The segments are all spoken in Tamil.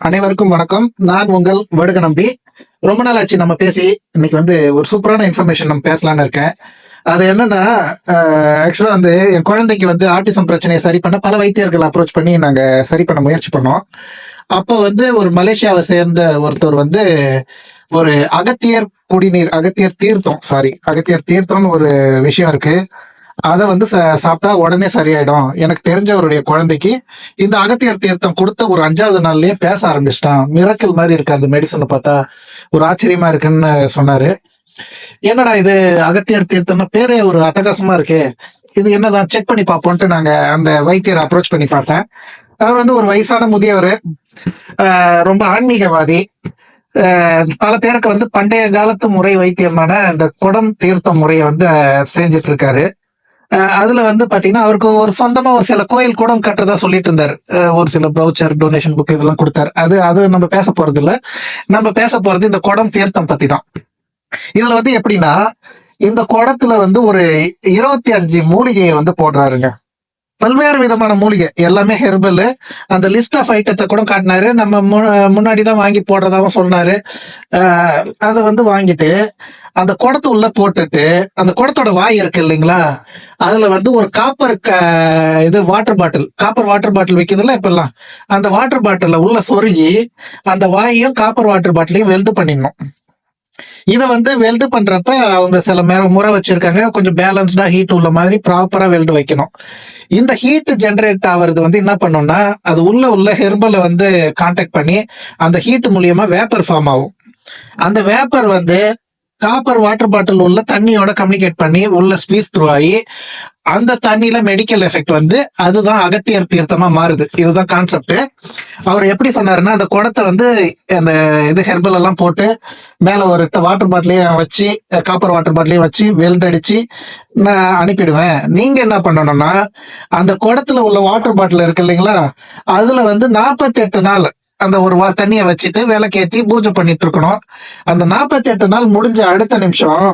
அனைவருக்கும் வணக்கம். நான் உங்கள் வடுக நம்பி. ரொம்ப நாள் ஆச்சு நம்ம பேசி இன்னைக்கு வந்து ஒரு சூப்பரான இன்ஃபர்மேஷன் நம்ம பேசலாம்னு இருக்கேன். அது என்னன்னா ஆக்சுவலா வந்து என் குழந்தைக்கு வந்து ஆட்டிசம் பிரச்சனையை சரி பண்ண பல வைத்தியர்கள் அப்ரோச் பண்ணி நாங்க சரி பண்ண முயற்சி பண்ணோம். அப்போ வந்து ஒரு மலேசியாவை சேர்ந்த ஒருத்தர் வந்து ஒரு அகத்தியர் குடிநீர் அகத்தியர் தீர்த்தம் சாரி அகத்தியர் தீர்த்தம்னு ஒரு விஷயம் இருக்கு. அதை வந்து ச- சாப்பிட்டா உடனே சரியாயிடும். எனக்கு தெரிஞ்சவருடைய குழந்தைக்கு இந்த அகத்தியர் தீர்த்தம் கொடுத்த ஒரு அஞ்சாவது நாள்லயே பேச ஆரம்பிச்சிட்டான். மிரக்கல் மாதிரி இருக்கு அந்த மெடிசனை பார்த்தா. ஒரு ஆச்சரியமா இருக்குன்னு சொன்னாரு. என்னடா இது அகத்தியர் தீர்த்தம்னா பேரே ஒரு அட்டகாசமா இருக்கே. இது என்னதான்? செக் பண்ணி பார்ப்போம்ட்டு நாங்க அந்த வைத்தியரை அப்ரோச் பண்ணி பார்த்தேன். அவர் வந்து ஒரு வயசான முதியவர். ஆஹ் ரொம்ப ஆன்மீகவாதி. பல பேருக்கு வந்து பண்டைய காலத்து முறை வைத்தியமான இந்த குடம் தீர்த்த முறையை வந்து செஞ்சுட்டு இருக்காரு. அதுல வந்து பாத்தீங்கன்னா அவருக்கு ஒரு சொந்தமா ஒரு சில கோயில் குடம் கட்டுறதா சொல்லிட்டு இருந்தார். ஒரு சில ப்ரௌச்சர் டொனேஷன் புக் இதெல்லாம் கொடுத்தாரு. அது அது நம்ம பேச போறது இல்ல. நம்ம பேச போறது இந்த குடம் தீர்த்தம் பத்தி தான். இதுல வந்து எப்படின்னா இந்த குடத்துல வந்து ஒரு இருபத்தி அஞ்சு மூலிகையை வந்து போடுறாருங்க. பல்வேறு விதமான மூலிகை. எல்லாமே ஹெர்பல் அந்த லிஸ்ட் ஆஃப் ஐட்டத்தை கூட காட்டினாரு. நம்ம மு- முன்னாடி தான் வாங்கி போடுறதாவும் சொன்னாரு. ஆஹ் அதை வந்து வாங்கிட்டு அந்த குடத்து உள்ள போட்டுட்டு அந்த குடத்தோட வாய் இருக்கு இல்லைங்களா? அதுல வந்து ஒரு காப்பர் இது water bottle copper water bottle விற்கிறதுல இப்பெல்லாம். அந்த வாட்டர் பாட்டில உள்ள சொருகி அந்த வாயையும் காப்பர் வாட்டர் பாட்டிலையும் வெல்டு பண்ணிடணும். இதை வந்து வெல்டு பண்றப்ப அவங்க சில முறை வச்சிருக்காங்க. கொஞ்சம் பேலன்ஸ்டா ஹீட் உள்ள மாதிரி ப்ராப்பரா வெல்டு வைக்கணும். இந்த ஹீட் ஜெனரேட் ஆகுறது வந்து என்ன பண்ணும்னா அது உள்ள உள்ள ஹெர்பலை வந்து காண்டாக்ட் பண்ணி அந்த ஹீட் மூலியமா வேப்பர் ஃபார்ம் ஆகும். அந்த வேப்பர் வந்து காப்பர் வாட்டர் பாட்டில் உள்ள தண்ணியோட கம்யூனிகேட் பண்ணி உள்ள ஸ்பீஸ் த்ரூ ஆகி அந்த தண்ணியில மெடிக்கல் எஃபெக்ட் வந்து அதுதான் அகத்தியர் தீர்த்தமா மாறுது. இதுதான் கான்செப்ட் அவர் எப்படி சொன்னாருன்னா அந்த குடத்தை வந்து அந்த இது ஹெர்பல் எல்லாம் போட்டு மேல ஒரு வாட்டர் பாட்டிலையும் வச்சு காப்பர் வாட்டர் பாட்டிலையும் வச்சு வெல்ட் அடிச்சு நான் அனுப்பிடுவேன். நீங்க என்ன பண்ணணும்னா அந்த குடத்துல உள்ள வாட்டர் பாட்டில் இருக்கு இல்லைங்களா அதுல வந்து நாற்பத்தி எட்டு நாள் அந்த ஒரு வா தண்ணியை வச்சுட்டு விளக்கேத்தி பூஜை பண்ணிட்டு இருக்கணும் அந்த நாற்பத்தி எட்டு நாள் முடிஞ்ச அடுத்த நிமிஷம்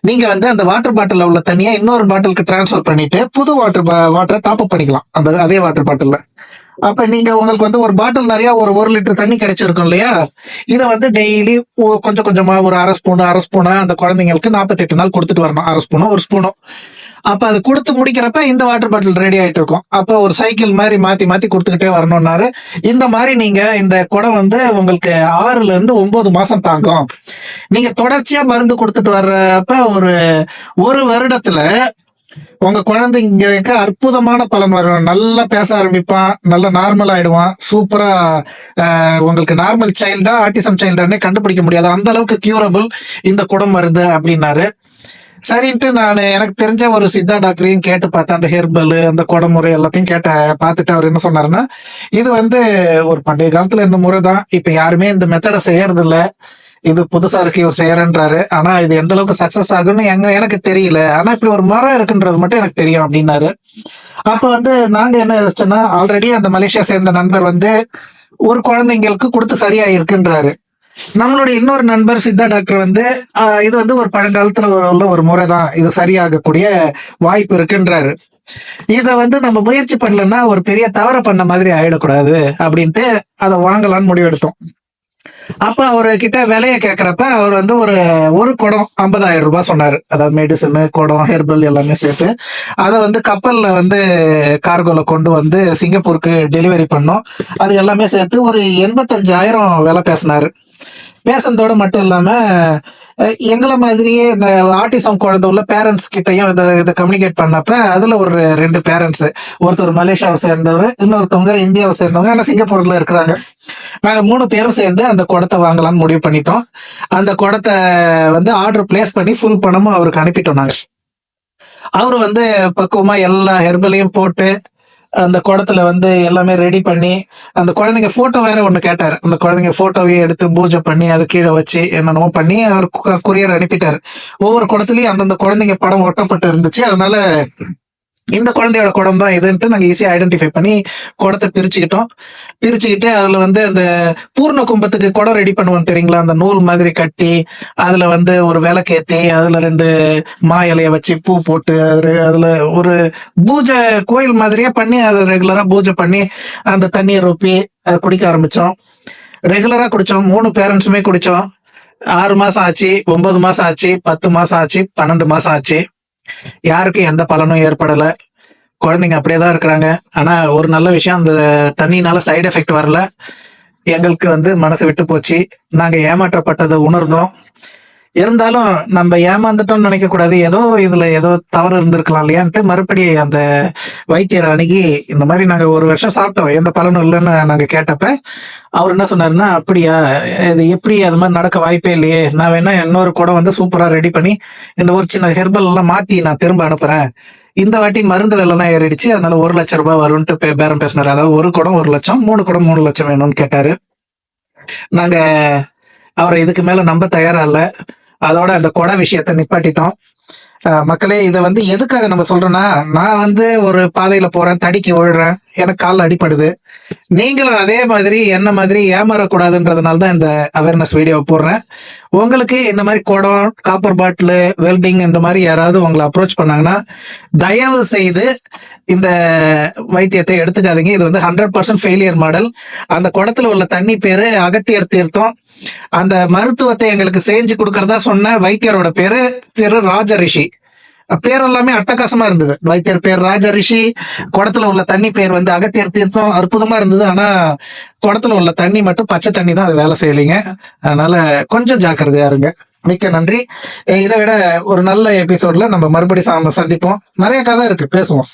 நீங்க வந்து அந்த வாட்டர் பாட்டில்ல உள்ள தண்ணியை இன்னொரு பாட்டிலுக்கு டிரான்ஸ்ஃபர் பண்ணிட்டு புது வாட்டர் வாட்டரை டாப் அப் பண்ணிக்கலாம். அந்த அதே வாட்டர் பாட்டில்ல அப்ப நீங்க உங்களுக்கு வந்து ஒரு பாட்டில் நிறைய ஒரு ஒரு லிட்டர் தண்ணி கிடைச்சிருக்கும் இல்லையா? இதை வந்து டெய்லி கொஞ்சம் கொஞ்சமா ஒரு அரை ஸ்பூன் அரை ஸ்பூனா அந்த குழந்தைங்களுக்கு நாற்பத்தி எட்டு நாள் கொடுத்துட்டு வரணும். அரை ஸ்பூனோ ஒரு ஸ்பூனோ. அப்ப அது கொடுத்து முடிக்கிறப்ப இந்த வாட்டர் பாட்டில் ரெடி ஆயிட்டு இருக்கும். அப்ப ஒரு சைக்கிள் மாதிரி மாத்தி மாத்தி கொடுத்துக்கிட்டே வரணும்னாரு. இந்த மாதிரி நீங்க இந்த குடம் வந்து உங்களுக்கு ஆறுல இருந்து ஒன்பது மாசம் தாங்கும். நீங்க தொடர்ச்சியா மருந்து கொடுத்துட்டு வர்றப்ப ஒரு ஒரு வருடத்துல உங்க குழந்தைங்களுக்கு அற்புதமான பலன் வரும் நல்லா பேச ஆரம்பிப்பான். நல்லா நார்மல் ஆயிடுவான். சூப்பரா உங்களுக்கு நார்மல் சைல்டா ஆட்டிசம் சைல்டானே கண்டுபிடிக்க முடியாது. அந்த அளவுக்கு கியூரபிள் இந்த குடம் மருந்து அப்படின்னாரு. சரின்ட்டு நான் எனக்கு தெரிஞ்ச ஒரு சித்தா டாக்டரையும் கேட்டு பார்த்தேன். அந்த ஹெர்பல் அந்த குடமுறை எல்லாத்தையும் கேட்ட பார்த்துட்டு அவர் என்ன சொன்னாருன்னா இது வந்து ஒரு பண்டைய காலத்துல இந்த முறை தான் இப்ப யாருமே இந்த மெத்தடை செய்யறது இல்லை இது புதுசா இருக்கு இவர் செய்யறன்றாரு. ஆனா இது எந்த அளவுக்கு சக்சஸ் ஆகும்னு எங்க எனக்கு தெரியல. ஆனா இப்படி ஒரு மரம் இருக்குன்றது மட்டும் எனக்கு தெரியும் அப்படின்னாரு. அப்ப வந்து நாங்க என்ன யோசிச்சோன்னா ஆல்ரெடி அந்த மலேசியா சேர்ந்த நண்பர் வந்து ஒரு குழந்தைங்களுக்கு கொடுத்து சரியா இருக்குன்றாரு நம்மளுடைய இன்னொரு நண்பர் சித்தா டாக்டர் வந்து இது வந்து ஒரு பழங்காலத்துல உள்ள ஒரு முறை தான் இது சரியாகக்கூடிய வாய்ப்பு இருக்குன்றாரு. இத வந்து நம்ம முயற்சி பண்ணலன்னா ஒரு பெரிய தவற பண்ண மாதிரி ஆயிடக்கூடாது அப்படின்ட்டு அதை வாங்கலாம்னு முடிவெடுத்தோம். அப்ப அவரு கிட்ட விலைய கேக்குறப்ப அவர் வந்து ஒரு ஒரு குடம் ஐம்பதாயிரம் ரூபாய் சொன்னாரு. அதாவது மெடிசன் குடம் ஹெர்பல் எல்லாமே சேர்த்து. அதை வந்து கப்பல்ல வந்து கார்கோல கொண்டு வந்து சிங்கப்பூருக்கு டெலிவரி பண்ணோம். அது எல்லாமே சேர்த்து ஒரு எண்பத்தஞ்சாயிரம் விலை பேசினாரு. பேசுனதோடு மட்டும் இல்லாமல் எங்களை மாதிரியே ஆட்டிசம் குழந்தை உள்ள பேரண்ட்ஸ் கிட்டையும் இதை இதை கம்யூனிகேட் பண்ணப்ப அதில் ஒரு ரெண்டு பேரண்ட்ஸு ஒருத்தர் மலேசியாவை சேர்ந்தவர் இன்னொருத்தவங்க இந்தியாவை சேர்ந்தவங்க ஆனால் சிங்கப்பூரில் இருக்கிறாங்க. நாங்கள் மூணு பேரும் சேர்ந்து அந்த குடத்தை வாங்கலாம்னு முடிவு பண்ணிட்டோம். அந்த குடத்தை வந்து ஆர்டர் பிளேஸ் பண்ணி ஃபுல் பணமும் அவருக்கு அனுப்பிட்டோம் நாங்கள் அவர் வந்து பக்குவமாக எல்லா ஹெர்பலையும் போட்டு அந்த குடத்துல வந்து எல்லாமே ரெடி பண்ணி அந்த குழந்தைங்க போட்டோ வேற ஒண்ணு கேட்டாரு. அந்த குழந்தைங்க போட்டோவையும் எடுத்து பூஜை பண்ணி அது கீழே வச்சு என்னென்னமோ பண்ணி அவர் கொரியர் அனுப்பிட்டாரு. ஒவ்வொரு குடத்துலயும் அந்தந்த குழந்தைங்க படம் ஒட்டப்பட்டு இருந்துச்சு. அதனால இந்த குழந்தையோட குடம் தான் இதுன்ட்டு நாங்கள் ஈஸியாக ஐடென்டிஃபை பண்ணி குடத்தை பிரிச்சுக்கிட்டோம். பிரிச்சுக்கிட்டு அதில் வந்து அந்த பூர்ண கும்பத்துக்கு குடம் ரெடி பண்ணுவோம் தெரியுங்களா? அந்த நூல் மாதிரி கட்டி அதில் வந்து ஒரு விளக்கேற்றி அதில் ரெண்டு மா இலையை வச்சு பூ போட்டு அது அதில் ஒரு பூஜை கோயில் மாதிரியே பண்ணி அதை ரெகுலராக பூஜை பண்ணி அந்த தண்ணியை ரொப்பி அதை குடிக்க ஆரம்பித்தோம் ரெகுலராக குடித்தோம் மூணு பேரண்ட்ஸுமே குடித்தோம் ஆறு மாதம் ஆச்சு ஒன்பது மாதம் ஆச்சு பத்து மாதம் ஆச்சு பன்னெண்டு மாதம் ஆச்சு. யாருக்கும் எந்த பலனும் ஏற்படல. குழந்தைங்க அப்படியே தான் இருக்கிறாங்க. ஆனா ஒரு நல்ல விஷயம் அந்த தண்ணினால சைடு எஃபெக்ட் வரல. எங்களுக்கு வந்து மனசு விட்டு போச்சு. நாங்க ஏமாற்றப்பட்டதை உணர்ந்தோம். இருந்தாலும் நம்ம ஏமாந்துட்டோம்னு நினைக்க கூடாது ஏதோ இதுல ஏதோ தவறு இருந்திருக்கலாம் இல்லையான்ட்டு மறுபடியும் அந்த வைத்தியர் அணுகி இந்த மாதிரி நாங்க ஒரு வருஷம் சாப்பிட்டோம் எந்த பலனும் இல்லைன்னு நாங்க கேட்டப்ப அவர் என்ன சொன்னாருன்னா அப்படியா இது எப்படி அது மாதிரி நடக்க வாய்ப்பே இல்லையே. நான் வேணா இன்னொரு குடம் வந்து சூப்பரா ரெடி பண்ணி இந்த ஒரு சின்ன ஹெர்பல் எல்லாம் மாத்தி நான் திரும்ப அனுப்புறேன். இந்த வாட்டி மருந்து விலைலாம் ஏறிடுச்சு அதனால ஒரு லட்சம் ரூபாய் வரும்ட்டு பே- பேரம் பேசினாரு. அதாவது ஒரு குடம் ஒரு லட்சம் மூணு குடம் மூணு லட்சம் வேணும்னு கேட்டாரு. நாங்க அவரை இதுக்கு மேல நம்ப தயாரா இல்லை. அதோட அந்த கொடை விஷயத்தை நிப்பாட்டிட்டோம். மக்களே இதை வந்து எதுக்காக நம்ம சொல்றோம்னா நான் வந்து ஒரு பாதையில போறேன் தடிக்கி விழுறேன் எனக்கு காலில் அடிப்படுது நீங்களும் அதே மாதிரி என்ன மாதிரி ஏமாறக்கூடாதுன்றதுனால தான் இந்த அவேர்னஸ் வீடியோ போடுறேன். உங்களுக்கு இந்த மாதிரி குடம் காப்பர் பாட்டில் வெல்டிங் இந்த மாதிரி யாராவது உங்களை அப்ரோச் பண்ணாங்கன்னா தயவு செய்து இந்த வைத்தியத்தை எடுத்துக்காதீங்க. இது வந்து ஹண்ட்ரட் பர்சன்ட் ஃபெயிலியர் மாடல் அந்த குடத்துல உள்ள தண்ணி பேரு அகத்தியர் தீர்த்தம். அந்த மருத்துவத்தை எங்களுக்கு செஞ்சு கொடுக்கறதா சொன்ன வைத்தியரோட பேரு திரு ராஜ ரிஷி பேர் எல்லாமே அட்டகாசமா இருந்தது. வைத்தியர் பேர் ராஜ ரிஷி குடத்துல உள்ள தண்ணி பேர் வந்து அகத்தியர் தீர்த்தம் அற்புதமா இருந்தது. ஆனா குடத்துல உள்ள தண்ணி மட்டும் பச்சை தண்ணி தான் அது வேலை செய்யலைங்க. அதனால கொஞ்சம் ஜாக்கிரதையா இருங்க. மிக்க நன்றி. இதை விட ஒரு நல்ல எபிசோட்ல நம்ம மறுபடியும் சந்திப்போம். நிறைய கதை இருக்கு. பேசுவோம்.